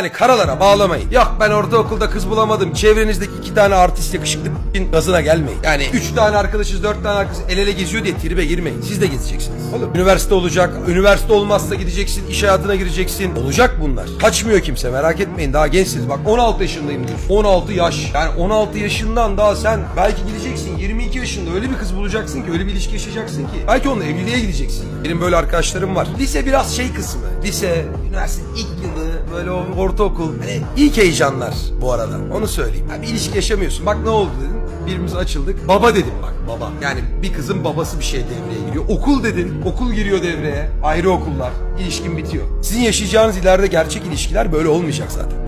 Yani karalara bağlamayın. Yok ben ortaokulda kız bulamadım. Çevrenizdeki iki tane artist yakışıklı b***in gazına gelmeyin. Yani üç tane arkadaşız, dört tane arkadaş el ele geziyor diye tribe girmeyin. Siz de gezeceksiniz. Oğlum üniversite olacak. Üniversite olmazsa gideceksin, iş hayatına gireceksin. Olacak bunlar. Kaçmıyor kimse merak etmeyin. Daha gençsiniz. Bak 16 yaşındayım diyorsun. 16 yaş. Yani 16 yaşından daha sen belki gideceksin 22 yaşında öyle bir kız bulacaksın ki öyle bir ilişki yaşayacaksın ki. Belki onunla evliliğe gideceksin. Benim böyle arkadaşlarım var. Lise biraz şey kısmı. Lise, üniversite ilk yılı böyle o ortaokul. Hani ilk heyecanlar bu arada. Onu söyleyeyim. Bir ilişki yaşamıyorsun. Bak ne oldu dedin. Birbirimize açıldık. Baba dedim bak baba. Yani bir kızın babası bir şey devreye giriyor. Okul dedin. Okul giriyor devreye. Ayrı okullar. İlişkin bitiyor. Sizin yaşayacağınız ileride gerçek ilişkiler böyle olmayacak zaten.